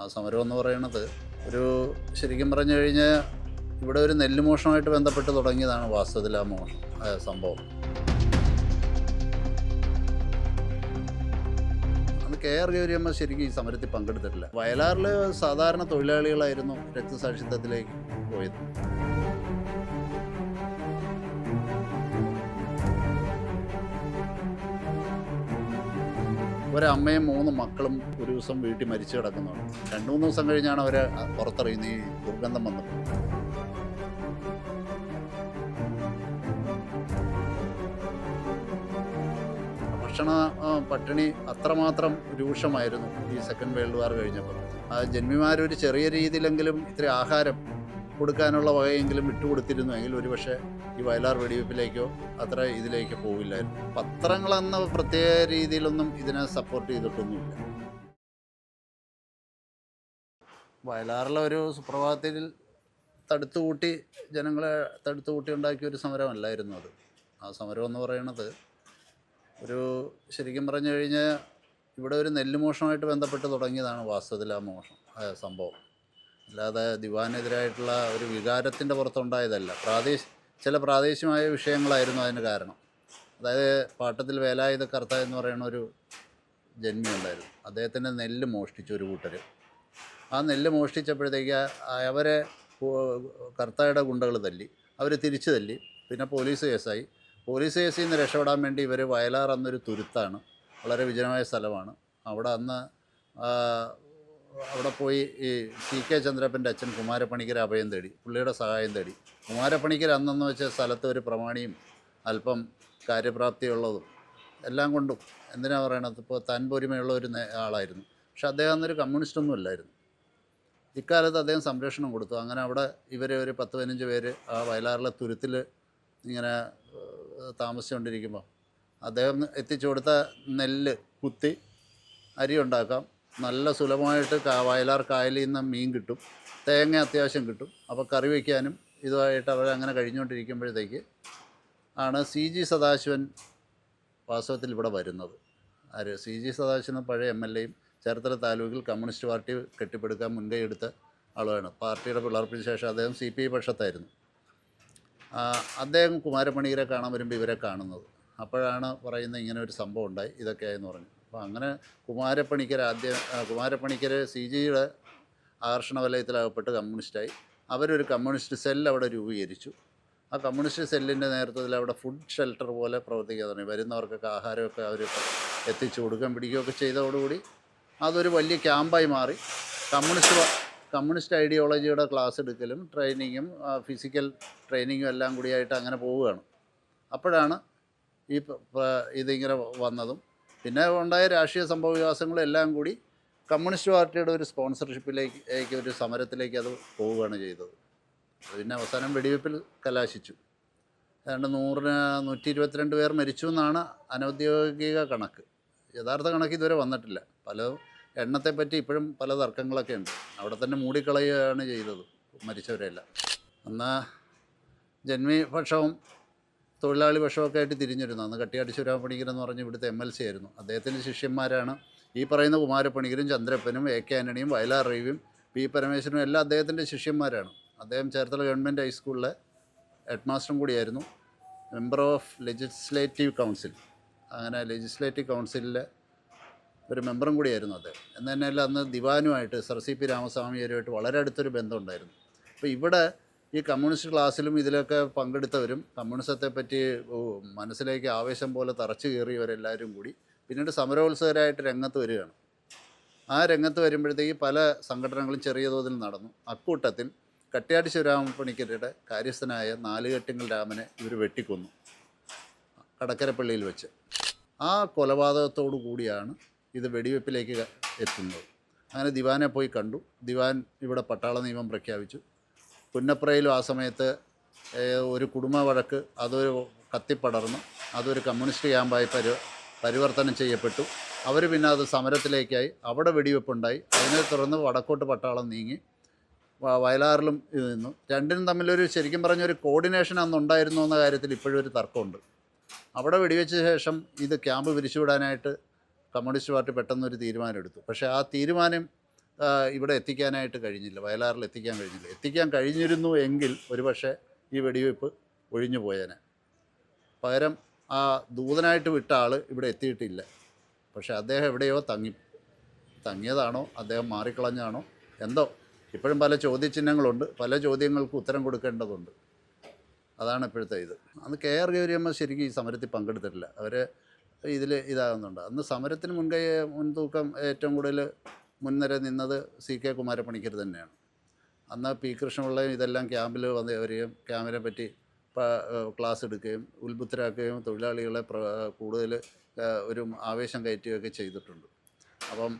ആ സമരം എന്ന് പറയുന്നത് ഒരു ശരിക്കും പറഞ്ഞു കഴിഞ്ഞാൽ ഇവിടെ ഒരു നെല്ല് മോഷണമായിട്ട് ബന്ധപ്പെട്ട് തുടങ്ങിയതാണ് വാസ്തവത്തിൽ ആ മോഷണം സംഭവം. കെ ആർ ഗൗരിയമ്മ ശരിക്കും ഈ സമരത്തിൽ പങ്കെടുത്തിട്ടില്ല. വയലാറിൽ സാധാരണ തൊഴിലാളികളായിരുന്നു രക്തസാക്ഷിത്വത്തിലേക്ക് പോയത്. ഒരമ്മയും മൂന്ന് മക്കളും ഒരു ദിവസം വീട്ടിൽ മരിച്ചു കിടക്കുന്നതാണ്. രണ്ടു മൂന്ന് ദിവസം കഴിഞ്ഞാണ് അവരെ പുറത്തറിയുന്നത് ഈ ദുർഗന്ധം വന്നത്. ഭക്ഷണ പട്ടിണി അത്രമാത്രം രൂക്ഷമായിരുന്നു ഈ സെക്കൻഡ് വേൾഡ് വാർ കഴിഞ്ഞപ്പോൾ. ജന്മിമാരൊരു ചെറിയ രീതിയിലെങ്കിലും ഇത്ര ആഹാരം കൊടുക്കാനുള്ള വകയെങ്കിലും വിട്ടുകൊടുത്തിരുന്നുവെങ്കിൽ ഒരുപക്ഷെ ഈ വയലാർ വെടിവെപ്പിലേക്കോ അത്ര ഇതിലേക്ക് പോവില്ലായിരുന്നു. പത്രങ്ങളെന്ന പ്രത്യേക രീതിയിലൊന്നും ഇതിനെ സപ്പോർട്ട് ചെയ്തിട്ടൊന്നുമില്ല. വയലാറിലെ ഒരു സുപ്രഭാതത്തിൽ തടുത്തുകൂട്ടി ജനങ്ങളെ തടുത്തുകൂട്ടി ഉണ്ടാക്കിയ ഒരു സമരമല്ലായിരുന്നു അത്. ആ സമരം എന്ന് പറയുന്നത് ഒരു ശരിക്കും പറഞ്ഞു കഴിഞ്ഞാൽ ഇവിടെ ഒരു നെല്ല് മോഷണമായിട്ട് ബന്ധപ്പെട്ട് തുടങ്ങിയതാണ് വാസ്തവത്തിൽ മോഷണം സംഭവം. അല്ലാതെ ദിവാനെതിരായിട്ടുള്ള ഒരു വികാരത്തിന്റെ പുറത്തുണ്ടായതല്ല. പ്രാദേശിക ചില പ്രാദേശികമായ വിഷയങ്ങളായിരുന്നു അതിന് കാരണം. അതായത് പാട്ടത്തിൽ വേലായുധ കർത്ത എന്ന് പറയുന്ന ഒരു ജന്മിയുണ്ടായിരുന്നു അദ്ദേഹത്തിന്റെ നെല്ല് മോഷ്ടിച്ചു ഒരു കൂട്ടർ ആ നെല്ല് മോഷ്ടിച്ചപ്പോഴത്തേക്ക് അവരെ കർത്തയുടെ ഗുണ്ടകൾ തല്ലി. അവർ തിരിച്ചു തല്ലി. പിന്നെ പോലീസ് കേസായി. പോലീസ് കേസിൽ നിന്ന് രക്ഷപ്പെടാൻ വേണ്ടി ഇവർ വയലാർ എന്നൊരു തുരുത്താണ്. വളരെ വിജനമായ സ്ഥലമാണ്. അവിടെ അന്ന് അവിടെ പോയി ഈ ടി കെ ചന്ദ്രപ്പന്റെ അച്ഛൻ കുമാരപ്പണിക്കർ അഭയം തേടി പുള്ളിയുടെ സഹായം തേടി. കുമാരപ്പണിക്കർ അന്നെന്ന് വെച്ച സ്ഥലത്ത് ഒരു പ്രമാണിയും അല്പം കാര്യപ്രാപ്തിയുള്ളതും എല്ലാം കൊണ്ടും എന്തിനാ പറയണത്? ഇപ്പോൾ താൻ പൊരിമയുള്ള ഒരു ആളായിരുന്നു. പക്ഷെ അദ്ദേഹം അന്നൊരു കമ്മ്യൂണിസ്റ്റ് ഒന്നും അല്ലായിരുന്നു ഇക്കാലത്ത് അദ്ദേഹം സംരക്ഷണം കൊടുത്തു. അങ്ങനെ അവിടെ ഇവർ ഒരു പത്ത് പതിനഞ്ച് പേര് ആ വയലാറിലെ തുരുത്തിൽ ഇങ്ങനെ താമസിച്ചുകൊണ്ടിരിക്കുമ്പോൾ അദ്ദേഹം എത്തിച്ചു കൊടുത്ത നെല്ല് കുത്തി അരി ഉണ്ടാക്കാം. നല്ല സുലഭമായിട്ട് വയലാർ കായലിൽ നിന്ന് മീൻ കിട്ടും. തേങ്ങ അത്യാവശ്യം കിട്ടും. അപ്പോൾ കറി വയ്ക്കാനും ഇതുമായിട്ട് അവർ അങ്ങനെ കഴിഞ്ഞുകൊണ്ടിരിക്കുമ്പോഴത്തേക്ക് ആണ് സി ജി സദാശിവൻ വാസ്തവത്തിൽ ഇവിടെ വരുന്നത്. ആര്? സി ജി സദാശിവൻ പഴയ എം എൽ എയും ചേർത്തല താലൂക്കിൽ കമ്മ്യൂണിസ്റ്റ് പാർട്ടി കെട്ടിപ്പടുക്കാൻ മുൻകൈ എടുത്ത ആളുമാണ് പാർട്ടിയുടെ പിളർപ്പിന് ശേഷം അദ്ദേഹം സി പി ഐ പക്ഷത്തായിരുന്നു. അദ്ദേഹം കുമാരമണിയരെ കാണാൻ വരുമ്പോൾ ഇവരെ കാണുന്നത്. അപ്പോഴാണ് പറയുന്നത് ഇങ്ങനെ ഒരു സംഭവം ഉണ്ടായി. ഇതൊക്കെയായെന്ന് പറഞ്ഞു. അപ്പോൾ അങ്ങനെ കുമാരപ്പണിക്കർ ആദ്യം കുമാരപ്പണിക്കർ സി ജിയുടെ ആകർഷണ വലയത്തിലകപ്പെട്ട് കമ്മ്യൂണിസ്റ്റായി. അവരൊരു കമ്മ്യൂണിസ്റ്റ് സെൽ അവിടെ രൂപീകരിച്ചു. ആ കമ്മ്യൂണിസ്റ്റ് സെല്ലിന്റെ നേതൃത്വത്തിൽ അവിടെ ഫുഡ് ഷെൽട്ടർ പോലെ പ്രവർത്തിക്കാൻ തുടങ്ങി. വരുന്നവർക്കൊക്കെ ആഹാരമൊക്കെ അവർ എത്തിച്ചു കൊടുക്കുകയും പിടിക്കുകയൊക്കെ ചെയ്തതോടുകൂടി അതൊരു വലിയ ക്യാമ്പായി മാറി. കമ്മ്യൂണിസ്റ്റ് കമ്മ്യൂണിസ്റ്റ് ഐഡിയോളജിയുടെ ക്ലാസ് എടുക്കലും ട്രെയിനിങ്ങും ഫിസിക്കൽ ട്രെയിനിങ്ങും എല്ലാം കൂടിയായിട്ട് അങ്ങനെ പോവുകയാണ്. അപ്പോഴാണ് ഈ ഇതിങ്ങനെ വന്നതും. പിന്നെ ഉണ്ടായ രാഷ്ട്രീയ സംഭവ വികാസങ്ങളെല്ലാം കൂടി കമ്മ്യൂണിസ്റ്റ് പാർട്ടിയുടെ ഒരു സ്പോൺസർഷിപ്പിലേക്ക് ഒരു സമരത്തിലേക്ക് അത് പോവുകയാണ് ചെയ്തത്. പിന്നെ അവസാനം വെടിവെപ്പിൽ കലാശിച്ചു. ഏതാണ്ട് നൂറിന് നൂറ്റി ഇരുപത്തിരണ്ട് പേർ മരിച്ചു എന്നാണ് അനൗദ്യോഗിക കണക്ക്. യഥാർത്ഥ കണക്ക് ഇതുവരെ വന്നിട്ടില്ല. പല എണ്ണത്തെപ്പറ്റി ഇപ്പോഴും പല തർക്കങ്ങളൊക്കെ ഉണ്ട്. അവിടെ തന്നെ മൂടിക്കളയുകയാണ് ചെയ്തത് മരിച്ചവരെല്ലാം. എന്നാൽ ജന്മി പക്ഷവും തൊഴിലാളി പക്ഷമൊക്കെ ആയിട്ട് തിരിഞ്ഞിരുന്നു. അന്ന് കട്ടിയാടി ശിവരാമപ്പണിക്കർ എന്ന് പറഞ്ഞ് ഇവിടുത്തെ എം എൽ സി ആയിരുന്നു. അദ്ദേഹത്തിന്റെ ശിഷ്യന്മാരാണ് ഈ പറയുന്ന കുമാരപ്പണിക്കരും ചന്ദ്രപ്പനും എ കെ ആന്റണിയും വയലാർ റീവിയും പി പരമേശ്വരനും എല്ലാം അദ്ദേഹത്തിന്റെ ശിഷ്യന്മാരാണ്. അദ്ദേഹം ചേർത്തല ഗവൺമെന്റ് ഹൈസ്കൂളിലെ ഹെഡ് മാസ്റ്ററും കൂടിയായിരുന്നു. മെമ്പർ ഓഫ് ലെജിസ്ലേറ്റീവ് കൗൺസിൽ അങ്ങനെ ലെജിസ്ലേറ്റീവ് കൗൺസിലിലെ ഒരു മെമ്പറും കൂടിയായിരുന്നു അദ്ദേഹം. എന്ന് അന്ന് ദിവാനുമായിട്ട് സർ സി പി രാമസ്വാമിയരുമായിട്ട് വളരെ അടുത്തൊരു ബന്ധമുണ്ടായിരുന്നു അപ്പോൾ ഇവിടെ ഈ കമ്മ്യൂണിസ്റ്റ് ക്ലാസ്സിലും ഇതിലൊക്കെ പങ്കെടുത്തവരും കമ്മ്യൂണിസത്തെ പറ്റി മനസ്സിലേക്ക് ആവേശം പോലെ തറച്ചു കയറിയവരെല്ലാവരും കൂടി പിന്നീട് സമരോത്സവരായിട്ട് രംഗത്ത് വരികയാണ്. ആ രംഗത്ത് വരുമ്പോഴത്തേക്ക് പല സംഘടനകളും ചെറിയ തോതിൽ നടന്നു. അക്കൂട്ടത്തിൽ കട്ടിയാടി ശിവരാമപ്പണിക്കരുടെ കാര്യസ്ഥനായ നാലുകെട്ടിങ്ങൽ രാമനെ ഇവർ വെട്ടിക്കൊന്നു കടക്കരപ്പള്ളിയിൽ വെച്ച്. ആ കൊലപാതകത്തോടു കൂടിയാണ് ഇത് വെടിവെപ്പിലേക്ക് എത്തുന്നത്. അങ്ങനെ ദിവാനെ പോയി കണ്ടു. ദിവാൻ ഇവിടെ പട്ടാള നിയമം പ്രഖ്യാപിച്ചു. പുന്നപ്രയിലും ആ സമയത്ത് ഒരു കുടുംബ വഴക്ക് അതൊരു കത്തിപ്പടർന്നു. അതൊരു കമ്മ്യൂണിസ്റ്റ് ക്യാമ്പായി പരി പരിവർത്തനം ചെയ്യപ്പെട്ടു. അവർ പിന്നെ അത് സമരത്തിലേക്കായി അവിടെ വെടിവെപ്പുണ്ടായി. അതിനെ തുടർന്ന് വടക്കോട്ട് പട്ടാളം നീങ്ങി വയലാറിലും ഇത് നിന്നു. രണ്ടിനും തമ്മിലൊരു ശരിക്കും പറഞ്ഞൊരു കോർഡിനേഷൻ അന്ന് ഉണ്ടായിരുന്നു എന്ന കാര്യത്തിൽ ഇപ്പോഴും ഒരു തർക്കമുണ്ട്. അവിടെ വെടിവെച്ച ശേഷം ഇത് ക്യാമ്പ് പിരിച്ചുവിടാനായിട്ട് കമ്മ്യൂണിസ്റ്റ് പാർട്ടി പെട്ടെന്നൊരു തീരുമാനമെടുത്തു. പക്ഷേ ആ തീരുമാനം ഇവിടെ എത്തിക്കാനായിട്ട് കഴിഞ്ഞില്ല. വയലാറിൽ എത്തിക്കാൻ കഴിഞ്ഞില്ല. എത്തിക്കാൻ കഴിഞ്ഞിരുന്നു എങ്കിൽ ഒരുപക്ഷെ ഈ വെടിവെയ്പ്പ് ഒഴിഞ്ഞു പോയേനെ. പകരം ആ ദൂതനായിട്ട് വിട്ട ആൾ ഇവിടെ എത്തിയിട്ടില്ല. പക്ഷെ അദ്ദേഹം എവിടെയോ തങ്ങി. തങ്ങിയതാണോ? അദ്ദേഹം മാറിക്കളഞ്ഞാണോ എന്തോ. ഇപ്പോഴും പല ചോദ്യചിഹ്നങ്ങളുണ്ട്. പല ചോദ്യങ്ങൾക്ക് ഉത്തരം കൊടുക്കേണ്ടതുണ്ട്. അതാണ് ഇപ്പോഴത്തെ ഇത്. അന്ന് കെ ആർ ഗൗരിയമ്മ ശരിക്കും ഈ സമരത്തിൽ പങ്കെടുത്തിട്ടില്ല. അവർ ഇതിൽ ഇതാകുന്നുണ്ട്. അന്ന് സമരത്തിന് മുൻകൈ മുൻതൂക്കം ഏറ്റവും കൂടുതൽ മുൻനിര നിന്നത് സി കെ കുമാരപ്പണിക്കർ തന്നെയാണ്. അന്ന് പി കൃഷ്ണപിള്ളയും ഇതെല്ലാം ക്യാമ്പിൽ വന്ന് വരികയും ക്യാമ്പിനെ പറ്റി ക്ലാസ് എടുക്കുകയും ഉത്ബുദ്ധരാക്കുകയും തൊഴിലാളികളെ കൂടുതൽ ഒരു ആവേശം കയറ്റുകയൊക്കെ ചെയ്തിട്ടുണ്ട്. അപ്പം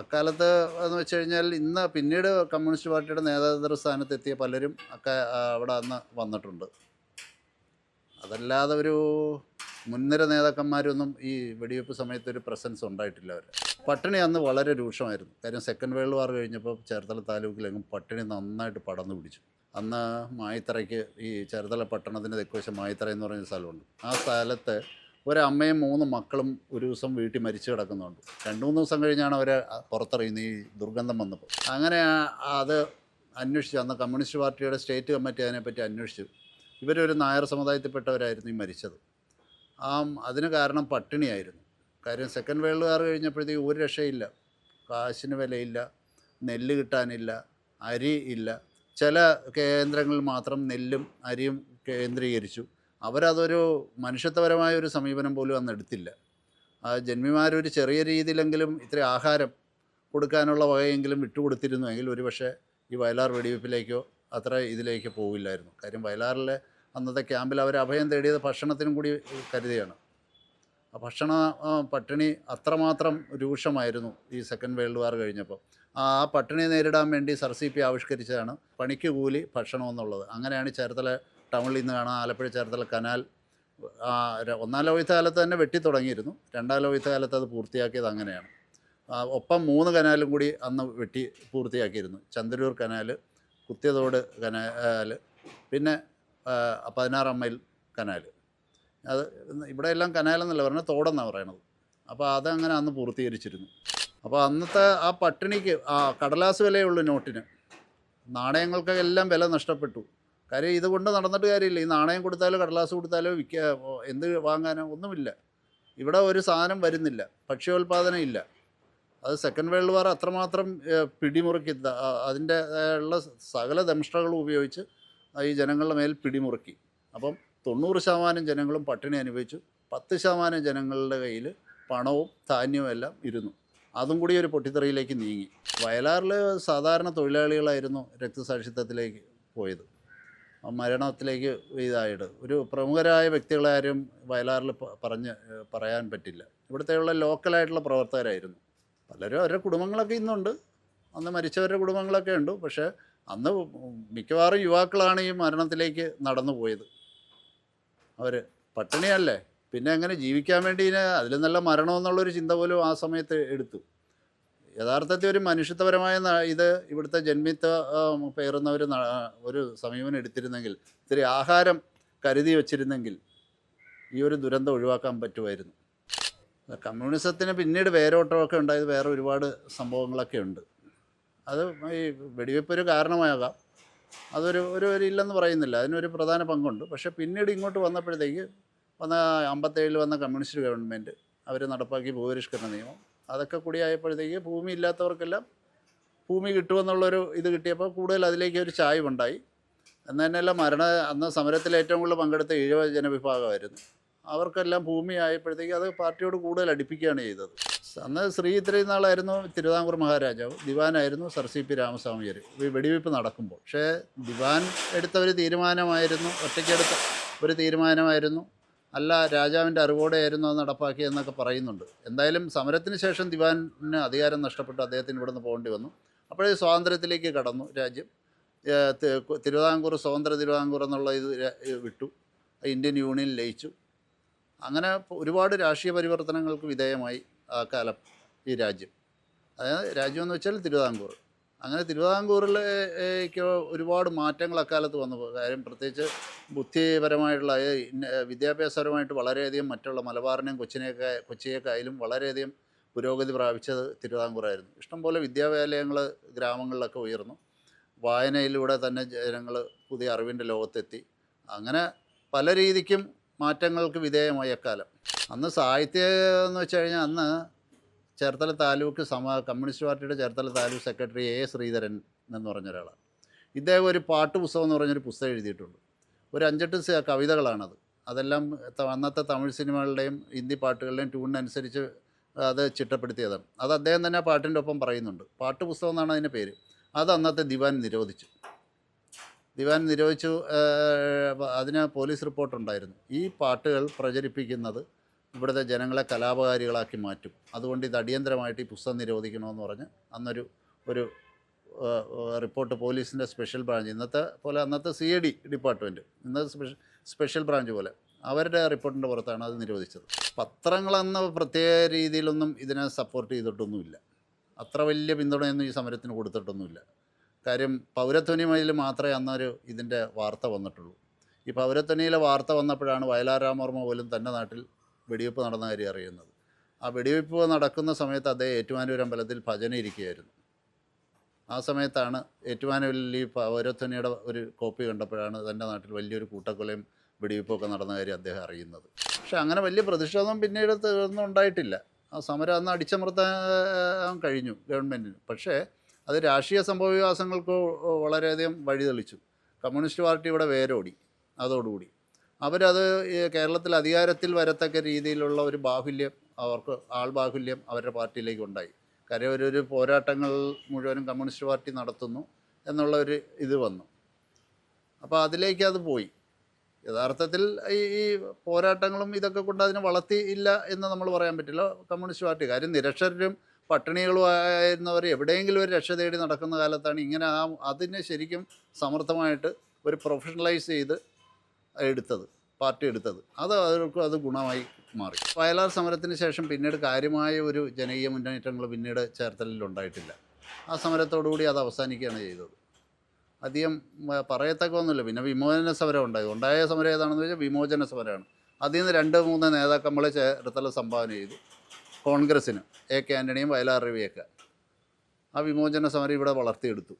അക്കാലത്ത് എന്ന് വെച്ച് കഴിഞ്ഞാൽ ഇന്ന് പിന്നീട് കമ്മ്യൂണിസ്റ്റ് പാർട്ടിയുടെ നേതൃത്വ സ്ഥാനത്തെത്തിയ പലരും അക്ക അവിടെ അന്ന് വന്നിട്ടുണ്ട്. അതല്ലാതെ ഒരു മുൻനിര നേതാക്കന്മാരൊന്നും ഈ വെടിവെപ്പ് സമയത്ത് ഒരു പ്രസൻസ് ഉണ്ടായിട്ടില്ല അവർ പട്ടിണി അന്ന് വളരെ രൂക്ഷമായിരുന്നു. കാര്യം സെക്കൻഡ് വേൾഡ് വാർ കഴിഞ്ഞപ്പോൾ ചേർത്തല താലൂക്കിലെങ്ങും പട്ടിണി നന്നായിട്ട് പടർന്നു പിടിച്ചു. അന്ന് മായിത്തറയ്ക്ക് ഈ ചേർത്തല പട്ടണത്തിന്റെ തെക്കുവശം മായിത്തറ എന്ന് പറയുന്ന സ്ഥലമുണ്ട്. ആ സ്ഥലത്ത് ഒരമ്മയും മൂന്ന് മക്കളും ഒരു ദിവസം വീട്ടിൽ മരിച്ചു കിടക്കുന്നുണ്ട്. രണ്ട് മൂന്ന് ദിവസം കഴിഞ്ഞാണ് അവർ പുറത്തറിയുന്നത് ഈ ദുർഗന്ധം വന്നപ്പോൾ അങ്ങനെ അത് അന്വേഷിച്ചു. അന്ന് കമ്മ്യൂണിസ്റ്റ് പാർട്ടിയുടെ സ്റ്റേറ്റ് കമ്മിറ്റി അതിനെപ്പറ്റി അന്വേഷിച്ചു. ഇവരൊരു നായർ സമുദായത്തിൽപ്പെട്ടവരായിരുന്നു ഈ മരിച്ചത്. ആ അതിന് കാരണം പട്ടിണിയായിരുന്നു. കാര്യം സെക്കൻഡ് വേൾഡ് വാർ കഴിഞ്ഞപ്പോഴത്തേക്ക് ഒരു രക്ഷയില്ല. കാശിന് വിലയില്ല നെല്ല് കിട്ടാനില്ല അരി ഇല്ല. ചില കേന്ദ്രങ്ങളിൽ മാത്രം നെല്ലും അരിയും കേന്ദ്രീകരിച്ചു. അവരതൊരു മനുഷ്യത്വപരമായ ഒരു സമീപനം പോലും അന്ന് എടുത്തില്ല. ആ ജന്മിമാരൊരു ചെറിയ രീതിയിലെങ്കിലും ഇത്ര ആഹാരം കൊടുക്കാനുള്ള വകയെങ്കിലും വിട്ടുകൊടുത്തിരുന്നുവെങ്കിൽ ഒരുപക്ഷെ ഈ വയലാർ വെടിവെപ്പിലേക്കോ അത്ര ഇതിലേക്ക് പോവില്ലായിരുന്നു. കാര്യം വയലാറിലെ അന്നത്തെ ക്യാമ്പിൽ അവർ അഭയം തേടിയത് ഭക്ഷണത്തിനും കൂടി കരുതിയാണ്. ആ ഭക്ഷണ പട്ടിണി അത്രമാത്രം രൂക്ഷമായിരുന്നു ഈ സെക്കൻഡ് വേൾഡ് വാർ കഴിഞ്ഞപ്പോൾ. ആ പട്ടിണി നേരിടാൻ വേണ്ടി സർ സി പി ആവിഷ്കരിച്ചതാണ് പണിക്ക് കൂലി ഭക്ഷണം എന്നുള്ളത്. അങ്ങനെയാണ് ചേർത്തല ടൗണിൽ നിന്ന് കാണാൻ ആലപ്പുഴ ചേർത്തല കനാൽ ഒന്നാം ലോകയുദ്ധ കാലത്ത് തന്നെ വെട്ടി തുടങ്ങിയിരുന്നു. രണ്ടാം ലോകയുദ്ധ കാലത്ത് അത് പൂർത്തിയാക്കിയത് അങ്ങനെയാണ്. ഒപ്പം മൂന്ന് കനാലും കൂടി അന്ന് വെട്ടി പൂർത്തിയാക്കിയിരുന്നു. ചന്ദ്രൂർ കനാൽ കുത്തിയതോട് കനാൽ പിന്നെ പതിനാറാം മൈൽ കനാൽ അത് ഇവിടെ എല്ലാം കനാലെന്നല്ല പറഞ്ഞാൽ തോടെന്നാണ് പറയണത്. അപ്പോൾ അതങ്ങനെ അന്ന് പൂർത്തീകരിച്ചിരുന്നു. അപ്പോൾ അന്നത്തെ ആ പട്ടിണിക്ക് ആ കടലാസ് വിലയുള്ളൂ നോട്ടിന് നാണയങ്ങൾക്കെല്ലാം വില നഷ്ടപ്പെട്ടു. കാര്യം ഇതുകൊണ്ട് നടന്നിട്ട് കാര്യമില്ല. ഈ നാണയം കൊടുത്താലോ കടലാസ് കൊടുത്താലോ വിൽക്ക എന്ത് വാങ്ങാനോ ഒന്നുമില്ല. ഇവിടെ ഒരു സാധനം വരുന്നില്ല. ഭക്ഷ്യോൽപാദനം ഇല്ല. അത് സെക്കൻഡ് വേൾഡ് വാർ അത്രമാത്രം പിടിമുറുക്കി അതിന്റെ ഉള്ള സകല ദംഷ്ടകളും ഉപയോഗിച്ച് ഈ ജനങ്ങളുടെ മേൽ പിടിമുറുക്കി. അപ്പം തൊണ്ണൂറ് ശതമാനം ജനങ്ങളും പട്ടിണി അനുഭവിച്ചു. പത്ത് ശതമാനം ജനങ്ങളുടെ കയ്യിൽ പണവും ധാന്യവും എല്ലാം ഇരുന്നു. അതും കൂടി ഒരു പൊട്ടിത്തെറിയിലേക്ക് നീങ്ങി. വയലാറിൽ സാധാരണ തൊഴിലാളികളായിരുന്നു രക്തസാക്ഷിത്വത്തിലേക്ക് പോയത്. മരണത്തിലേക്ക് ഇതായിട്ട് ഒരു പ്രമുഖരായ വ്യക്തികളെ ആരും വയലാറിൽ പറഞ്ഞ് പറയാൻ പറ്റില്ല. ഇവിടുത്തെയുള്ള ലോക്കലായിട്ടുള്ള പ്രവർത്തകരായിരുന്നു. പലരും അവരുടെ കുടുംബങ്ങളൊക്കെ ഇന്നുണ്ട്. അന്ന് മരിച്ചവരുടെ കുടുംബങ്ങളൊക്കെ ഉണ്ട്. പക്ഷേ അന്ന് മിക്കവാറും യുവാക്കളാണ് ഈ മരണത്തിലേക്ക് നടന്നു പോയത്. അവർ പട്ടിണിയല്ലേ? പിന്നെ എങ്ങനെ ജീവിക്കാൻ വേണ്ടി അതിൽ നല്ല മരണം എന്നുള്ളൊരു ചിന്ത പോലും ആ സമയത്ത് എടുത്തു. യഥാർത്ഥത്തിൽ ഒരു മനുഷ്യത്വപരമായ ഇത് ഇവിടുത്തെ ജന്മിത്വ പേറുന്ന ഒരു ഒരു സമീപനം എടുത്തിരുന്നെങ്കിൽ ഇത്തിരി ആഹാരം കരുതി വച്ചിരുന്നെങ്കിൽ ഈ ഒരു ദുരന്തം ഒഴിവാക്കാൻ പറ്റുമായിരുന്നു. കമ്മ്യൂണിസത്തിന് പിന്നീട് വേരോട്ടമൊക്കെ ഉണ്ടായത് വേറെ ഒരുപാട് സംഭവങ്ങളൊക്കെ ഉണ്ട്. അത് ഈ വെടിവെപ്പ് ഒരു കാരണമാകാം അതൊരു ഒരു ഒരു ഇല്ലെന്ന് പറയുന്നില്ല. അതിനൊരു പ്രധാന പങ്കുണ്ട്. പക്ഷേ പിന്നീട് ഇങ്ങോട്ട് വന്നപ്പോഴത്തേക്ക് വന്ന അമ്പത്തേഴിൽ വന്ന കമ്മ്യൂണിസ്റ്റ് ഗവൺമെന്റ് അവർ നടപ്പാക്കിയ ഭൂപരിഷ്കരണ നിയമം അതൊക്കെ കൂടി ആയപ്പോഴത്തേക്ക് ഭൂമി ഇല്ലാത്തവർക്കെല്ലാം ഭൂമി കിട്ടുമെന്നുള്ളൊരു ഇത് കിട്ടിയപ്പോൾ കൂടുതൽ അതിലേക്ക് ഒരു ചായ്വുണ്ടായി. എന്ന് തന്നെയല്ല മരണ അന്ന് സമരത്തിൽ ഏറ്റവും കൂടുതൽ പങ്കെടുത്ത ഈഴവ ജനവിഭാഗമായിരുന്നു. അവർക്കെല്ലാം ഭൂമി ആയപ്പോഴത്തേക്ക് അത് പാർട്ടിയോട് കൂടുതൽ അടുപ്പിക്കുകയാണ് ചെയ്തത്. അന്ന് ശ്രീ ഇത്രയും നാളായിരുന്നു തിരുവിതാംകൂർ മഹാരാജാവ്. ദിവാനായിരുന്നു സർ സി പി രാമസ്വാമിയർ വെടിവെയ്പ്പ് നടക്കുമ്പോൾ. പക്ഷേ ദിവാൻ എടുത്ത ഒരു തീരുമാനമായിരുന്നു. ഒറ്റയ്ക്കെടുത്ത ഒരു തീരുമാനമായിരുന്നു. അല്ല രാജാവിന്റെ അറിവോടെയായിരുന്നു അത് നടപ്പാക്കിയെന്നൊക്കെ പറയുന്നുണ്ട്. എന്തായാലും സമരത്തിന് ശേഷം ദിവാന് അധികാരം നഷ്ടപ്പെട്ട്. അദ്ദേഹത്തിന് ഇവിടുന്ന് പോകേണ്ടി വന്നു. അപ്പോഴേ സ്വാതന്ത്ര്യത്തിലേക്ക് കടന്നു രാജ്യം. തിരുവിതാംകൂർ സ്വതന്ത്ര തിരുവിതാംകൂർ എന്നുള്ള ഇത് വിട്ടു. ഇന്ത്യൻ യൂണിയൻ ലയിച്ചു. അങ്ങനെ ഒരുപാട് രാഷ്ട്രീയ പരിവർത്തനങ്ങൾക്ക് വിധേയമായി. കാലം ഈ രാജ്യം. അതായത് രാജ്യം എന്ന് വെച്ചാൽ തിരുവിതാംകൂർ. അങ്ങനെ തിരുവിതാംകൂറിലേക്ക് ഒരുപാട് മാറ്റങ്ങൾ അക്കാലത്ത് വന്നു. കാര്യം പ്രത്യേകിച്ച് ബുദ്ധിപരമായിട്ടുള്ള വിദ്യാഭ്യാസപരമായിട്ട് വളരെയധികം മറ്റുള്ള മലബാറിനെയും കൊച്ചിനെയൊക്കെ കൊച്ചിയേക്കായാലും വളരെയധികം പുരോഗതി പ്രാപിച്ചത് തിരുവിതാംകൂറായിരുന്നു. ഇഷ്ടംപോലെ വിദ്യാലയങ്ങൾ ഗ്രാമങ്ങളിലൊക്കെ ഉയർന്നു. വായനയിലൂടെ തന്നെ ജനങ്ങൾ പുതിയ അറിവിന്റെ ലോകത്തെത്തി. അങ്ങനെ പല രീതിക്കും മാറ്റങ്ങൾക്ക് വിധേയമായ അക്കാലം അന്ന് സാഹിത്യം എന്ന് വെച്ച് കഴിഞ്ഞാൽ അന്ന് ചേർത്തല താലൂക്ക് സമ കമ്മ്യൂണിസ്റ്റ് പാർട്ടിയുടെ ചേർത്തല താലൂക്ക് സെക്രട്ടറി എ ശ്രീധരൻ എന്ന് പറഞ്ഞ ഒരാളാണ്. ഇദ്ദേഹം ഒരു പാട്ട് പുസ്തകം എന്ന് പറഞ്ഞൊരു പുസ്തകം എഴുതിയിട്ടുണ്ട്. ഒരു അഞ്ചെട്ട് കവിതകളാണത്. അതെല്ലാം അന്നത്തെ തമിഴ് സിനിമകളുടെയും ഹിന്ദി പാട്ടുകളുടെയും ട്യൂണിനനുസരിച്ച് അത് ചിട്ടപ്പെടുത്തിയതാണ്. അത് അദ്ദേഹം തന്നെ പാട്ടിന്റെ ഒപ്പം പറയുന്നുണ്ട്. പാട്ട് പുസ്തകം എന്നാണ് അതിന്റെ പേര്. അത് അന്നത്തെ ദിവാൻ നിരോധിച്ചു. ദിവാൻ നിരോധിച്ചു അതിന് പോലീസ് റിപ്പോർട്ടുണ്ടായിരുന്നു. ഈ പാട്ടുകൾ പ്രചരിപ്പിക്കുന്നത് ഇവിടുത്തെ ജനങ്ങളെ കലാപകാരികളാക്കി മാറ്റും. അതുകൊണ്ട് ഇത് അടിയന്തരമായിട്ട് ഈ പുസ്തകം നിരോധിക്കണമെന്ന് പറഞ്ഞ് അന്നൊരു ഒരു റിപ്പോർട്ട് പോലീസിന്റെ സ്പെഷ്യൽ ബ്രാഞ്ച് ഇന്നത്തെ പോലെ അന്നത്തെ സി എ ഡി ഡിപ്പാർട്ട്മെന്റ് ഇന്നത്തെ സ്പെഷ്യൽ സ്പെഷ്യൽ ബ്രാഞ്ച് പോലെ അവരുടെ റിപ്പോർട്ടിന്റെ പുറത്താണ് അത് നിരോധിച്ചത്. പത്രങ്ങളെന്ന പ്രത്യേക രീതിയിലൊന്നും ഇതിനെ സപ്പോർട്ട് ചെയ്തിട്ടൊന്നുമില്ല. അത്ര വലിയ പിന്തുണയൊന്നും ഈ സമരത്തിന് കൊടുത്തിട്ടൊന്നുമില്ല. കാര്യം പൗരധ്വനിമയിൽ മാത്രമേ അന്നൊരു ഇതിന്റെ വാർത്ത വന്നിട്ടുള്ളൂ. ഈ പൗരധ്വനിയിലെ വാർത്ത വന്നപ്പോഴാണ് വയലാർ രാമവർമ്മ പോലും തന്റെ നാട്ടിൽ വെടിവെപ്പ് നടന്ന കാര്യം അറിയുന്നത്. ആ വെടിവെപ്പ് നടക്കുന്ന സമയത്ത് അദ്ദേഹം ഏറ്റുമാനൂർ അമ്പലത്തിൽ ഭജന ഇരിക്കുകയായിരുന്നു. ആ സമയത്താണ് ഏറ്റുമാനൂരിൽ ഈ പൗരധ്വനിയുടെ ഒരു കോപ്പി കണ്ടപ്പോഴാണ് തന്റെ നാട്ടിൽ വലിയൊരു കൂട്ടക്കൊലയും വെടിവെപ്പൊക്കെ നടന്ന കാര്യം അദ്ദേഹം അറിയുന്നത്. പക്ഷേ അങ്ങനെ വലിയ പ്രതിഷേധം പിന്നീട് ഒന്നും ഉണ്ടായിട്ടില്ല ആ സമരം അന്ന് അടിച്ചമർത്താൻ കഴിഞ്ഞു ഗവൺമെന്റിന് പക്ഷേ അത് രാഷ്ട്രീയ സംഭവവികാസങ്ങൾക്ക് വളരെയധികം വഴിതെളിച്ചു കമ്മ്യൂണിസ്റ്റ് പാർട്ടി ഇവിടെ വേരോടി അതോടുകൂടി. അവരത് കേരളത്തിൽ അധികാരത്തിൽ വരത്തക്ക രീതിയിലുള്ള ഒരു ബാഹുല്യം അവർക്ക് ആൾ ബാഹുല്യം അവരുടെ പാർട്ടിയിലേക്ക് ഉണ്ടായി. കാര്യം ഒരു പോരാട്ടങ്ങൾ മുഴുവനും കമ്മ്യൂണിസ്റ്റ് പാർട്ടി നടത്തുന്നു എന്നുള്ള ഒരു ഇത് വന്നു. അപ്പോൾ അതിലേക്ക് അത് പോയി. യഥാർത്ഥത്തിൽ ഈ ഈ പോരാട്ടങ്ങളും ഇതൊക്കെ കൊണ്ട് അതിനെ വളർത്തിയില്ല എന്ന് നമ്മൾ പറയാൻ പറ്റില്ല. കമ്മ്യൂണിസ്റ്റ് പാർട്ടി കാര്യം നിരക്ഷരരും പട്ടിണികളും ആയിരുന്നവർ എവിടെയെങ്കിലും ഒരു രക്ഷ തേടി നടക്കുന്ന കാലത്താണ് ഇങ്ങനെ ആ അതിനെ ശരിക്കും സമർത്ഥമായിട്ട് ഒരു പ്രൊഫഷണലൈസ് ചെയ്ത് എടുത്തത് പാർട്ടി എടുത്തത്. അത് അവർക്ക് അത് ഗുണമായി മാറി. വയലാർ സമരത്തിന് ശേഷം പിന്നീട് കാര്യമായ ഒരു ജനകീയ മുന്നേറ്റങ്ങൾ പിന്നീട് ചേർത്തലിൽ ഉണ്ടായിട്ടില്ല. ആ സമരത്തോടുകൂടി അത് അവസാനിക്കുകയാണ് ചെയ്തത്. അധികം പറയത്തക്കൊന്നുമില്ല പിന്നെ വിമോചന സമരം ഉണ്ടായി. ഉണ്ടായ സമരം ഏതാണെന്ന് വെച്ചാൽ വിമോചന സമരമാണ്. അതിൽ നിന്ന് രണ്ട് മൂന്ന് നേതാക്കന്മാർ ചേർത്തല സംഭാവന ചെയ്തു. കോൺഗ്രസ്സിന് എ കെ ആന്റണിയും വയലാർ രവിയൊക്കെ ആ വിമോചന സമരം ഇവിടെ വളർത്തിയെടുത്തു.